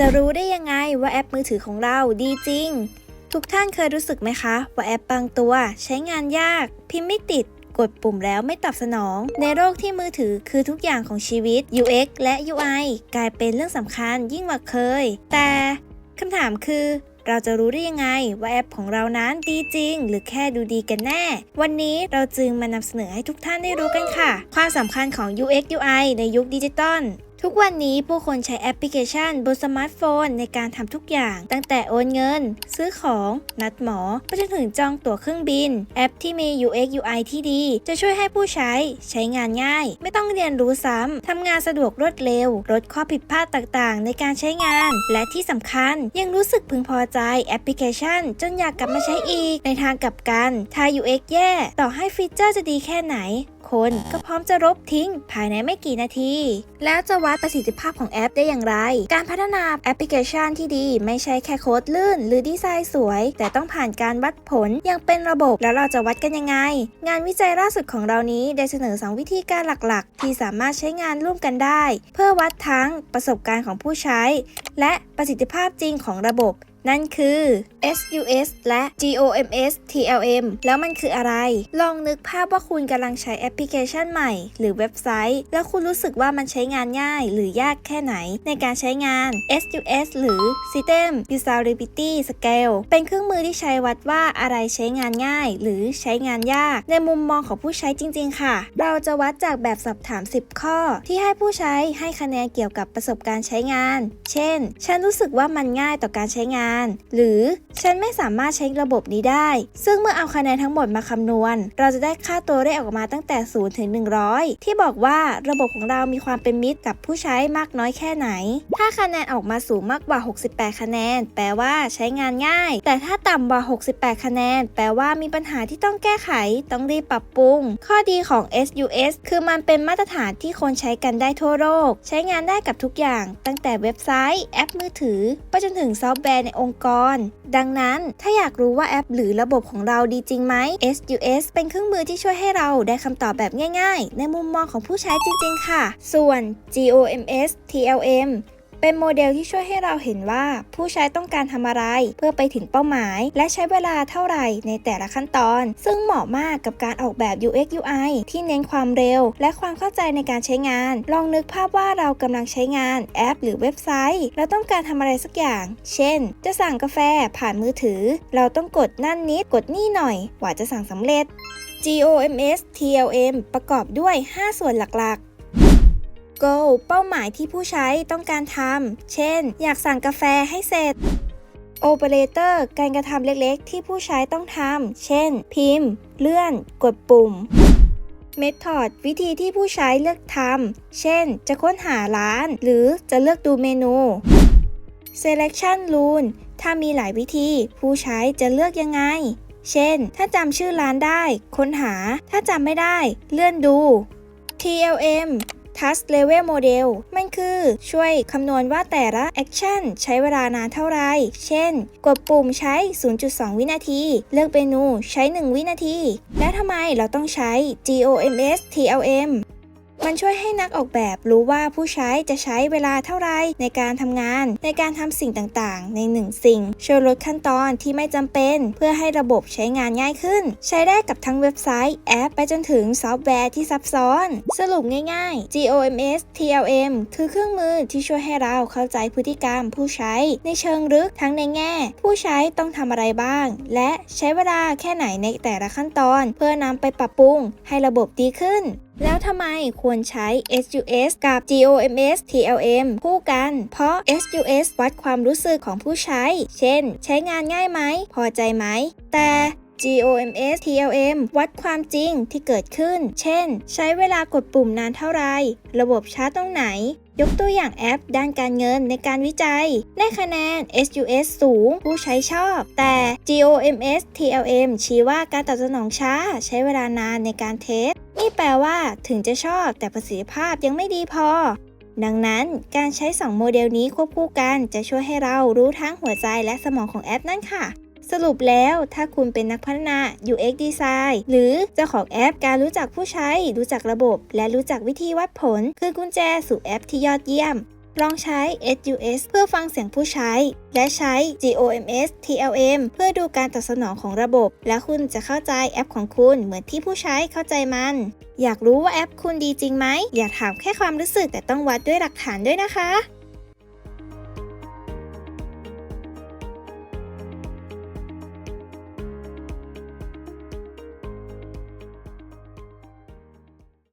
จะรู้ได้ยังไงว่าแอปมือถือของเราดีจริง ทุกท่านเคยรู้สึกไหมคะ ว่าแอปบางตัวใช้งานยาก พิมพ์ไม่ติด กดปุ่มแล้วไม่ตอบสนอง ในโลกที่มือถือคือทุกอย่างของชีวิต UX และ UI กลายเป็นเรื่องสำคัญยิ่งกว่าเคย แต่คำถามคือเราจะรู้ได้ยังไงว่าแอปของเรานั้นดีจริง หรือแค่ดูดีกันแน่ วันนี้เราจึงมานำเสนอให้ทุกท่านได้รู้กันค่ะ ความสำคัญของ UX UI ในยุคดิจิตอล ทุกวันนี้ผู้คนใช้แอปพลิเคชันบนสมาร์ทโฟนในการทำทุกอย่าง ตั้งแต่โอนเงิน ซื้อของ นัดหมอไปจนถึงจองตั๋วเครื่องบิน แอปที่มี UX UI ที่ดี จะช่วยให้ผู้ใช้ใช้งานง่าย ไม่ต้องเรียนรู้ซ้ำทำงานสะดวกรวดเร็ว ลดข้อผิดพลาดต่างๆ ในการใช้งาน และที่สำคัญยังรู้สึกพึงพอใจแอปพลิเคชัน จนอยากกลับมาใช้อีกในทางกลับกันถ้า UX แย่ ต่อให้ฟีเจอร์จะดีแค่ไหน คนก็พร้อมจะลบทิ้ง ภายในไม่กี่นาที แล้วจะวัดประสิทธิภาพของแอปได้อย่างไร การพัฒนาแอปพลิเคชันที่ดี ไม่ใช่แค่โค้ดลื่น หรือดีไซน์สวย แต่ต้องผ่านการวัดผลอย่างเป็นระบบแล้วเราจะวัดกันยังไง งานวิจัยล่าสุดของเรานี้ได้เสนอ 2 วิธีการหลักๆ ที่สามารถใช้งานร่วมกันได้ เพื่อวัดทั้งประสบการณ์ของผู้ใช้ และประสิทธิภาพจริงของระบบ นั่นคือ SUS และ GOMS TLM แล้วมันคืออะไร ลองนึกภาพว่าคุณกำลังใช้แอปพลิเคชันใหม่ หรือเว็บไซต์ แล้วคุณรู้สึกว่ามันใช้งานง่าย หรือยากแค่ไหน ในการใช้งาน SUS หรือ System Usability Scale เป็นเครื่องมือที่ใช้วัดว่าอะไรใช้งานง่าย หรือใช้งานยาก ในมุมมองของผู้ใช้จริง ๆ ค่ะ เราจะวัดจากแบบสอบถาม 10 ข้อ ที่ให้ผู้ใช้ให้คะแนนเกี่ยวกับประสบการณ์ใช้งาน เช่น ฉันรู้สึกว่ามันง่ายต่อการใช้งานหรือฉันไม่สามารถใช้ระบบนี้ได้ ซึ่งเมื่อเอาคะแนนทั้งหมดมาคำนวณ เราจะได้ค่าตัวเลขออกมาตั้งแต่ 0 ถึง 100 ที่บอกว่าระบบของเรามีความเป็นมิตรกับผู้ใช้มากน้อยแค่ไหน ถ้าคะแนนออกมาสูงมากกว่า 68 คะแนน แปลว่าใช้งานง่าย แต่ถ้าต่ำกว่า 68 คะแนน แปลว่ามีปัญหาที่ต้องแก้ไข ต้องรีบปรับปรุง ข้อดีของ SUS คือมันเป็นมาตรฐานที่คนใช้กันได้ทั่วโลก ใช้งานได้กับทุกอย่าง ตั้งแต่เว็บไซต์ แอปมือถือ ไปจนถึงซอฟต์แวร์ในองค์กร ดังนั้นถ้าอยากรู้ว่าแอป หรือระบบของเราดีจริงไหม SUS เป็นเครื่องมือที่ช่วยให้เราได้คำตอบแบบง่าย ๆ ในมุมมองของผู้ใช้จริง ๆ ค่ะ ส่วน GOMS TLM เป็นโมเดลที่ช่วยให้เราเห็นว่าผู้ใช้ต้องการทำอะไร เพื่อไปถึงเป้าหมาย และใช้เวลาเท่าไหร่ในแต่ละขั้นตอน ซึ่งเหมาะมากกับการออกแบบ UX UI ที่เน้นความเร็ว และความเข้าใจในการใช้งาน ลองนึกภาพว่าเรากำลังใช้งานแอป หรือเว็บไซต์ เราต้องการทำอะไรสักอย่าง เช่น จะสั่งกาแฟผ่านมือถือ เราต้องกดนั่นนิดกดนี่หน่อยกว่าจะสั่งสำเร็จ GOMS TLM ประกอบด้วย 5 ส่วนหลักๆ Goal เป้าหมายที่ผู้ใช้ต้องการทำ เช่น อยากสั่งกาแฟให้เสร็จ Operator การกระทำเล็กๆ ที่ผู้ใช้ต้องทำ เช่น พิมพ์ เลื่อน กดปุ่ม Method วิธีที่ผู้ใช้เลือกทำ เช่น จะค้นหาร้าน หรือจะเลือกดูเมนู Selection Rule ถ้ามีหลายวิธี ผู้ใช้จะเลือกยังไง เช่น ถ้าจำชื่อร้านได้ ค้นหา ถ้าจำไม่ได้ เลื่อนดู TLM Task Level Model มันคือช่วยคำนวณว่าแต่ละแอคชั่นใช้เวลานานเท่าไร เช่น กดปุ่มใช้ 0.2 วินาที เลือกเมนูใช้ 1 วินาที และทำไมเราต้องใช้ GOMS TLM มันช่วยให้นักออกแบบรู้ว่าผู้ใช้จะใช้เวลาเท่าไรในการทำงาน ในการทำสิ่งต่างๆ ในหนึ่งสิ่ง ช่วยลดขั้นตอนที่ไม่จำเป็น เพื่อให้ระบบใช้งานง่ายขึ้น ใช้ได้กับทั้งเว็บไซต์แอป ไปจนถึงซอฟต์แวร์ที่ซับซ้อน สรุปง่ายๆ GOMS TLM คือเครื่องมือที่ช่วยให้เราเข้าใจพฤติกรรมผู้ใช้ ในเชิงลึกทั้งในแง่ ผู้ใช้ต้องทำอะไรบ้าง และใช้เวลาแค่ไหนในแต่ละขั้นตอน เพื่อนำไปปรับปรุงให้ระบบดีขึ้นแล้วทำไมควรใช้ SUS กับ GOMS TLM คู่กัน เพราะ SUS วัดความรู้สึกของผู้ใช้ เช่น ใช้งานง่ายไหม พอใจไหม แต่ GOMS TLM วัดความจริงที่เกิดขึ้น เช่น ใช้เวลากดปุ่มนานเท่าไร ระบบช้าตรงไหน ยกตัวอย่างแอปด้านการเงินในการวิจัย ได้คะแนน SUS สูง ผู้ใช้ชอบ แต่ GOMS TLM ชี้ว่าการตอบสนองช้า ใช้เวลานานในการเทส นี่แปลว่าถึงจะชอบแต่ประสิทธิภาพยังไม่ดีพอ ดังนั้นการใช้ 2 โมเดลนี้ควบคู่กันจะช่วยให้เรารู้ทั้งหัวใจและสมองของแอปนั่นค่ะ สรุปแล้วถ้าคุณเป็นนักพัฒนา UX Design หรือเจ้าของแอปการรู้จักผู้ใช้ รู้จักระบบ และรู้จักวิธีวัดผล คือกุญแจสู่แอปที่ยอดเยี่ยม ลองใช้ SUS เพื่อฟังเสียงผู้ใช้ และใช้ GOMS TLM เพื่อดูการตอบสนองของระบบ และคุณจะเข้าใจแอปของคุณเหมือนที่ผู้ใช้เข้าใจมัน อยากรู้ว่าแอปคุณดีจริงไหม อย่าถามแค่ความรู้สึกแต่ต้องวัดด้วยหลักฐานด้วยนะคะ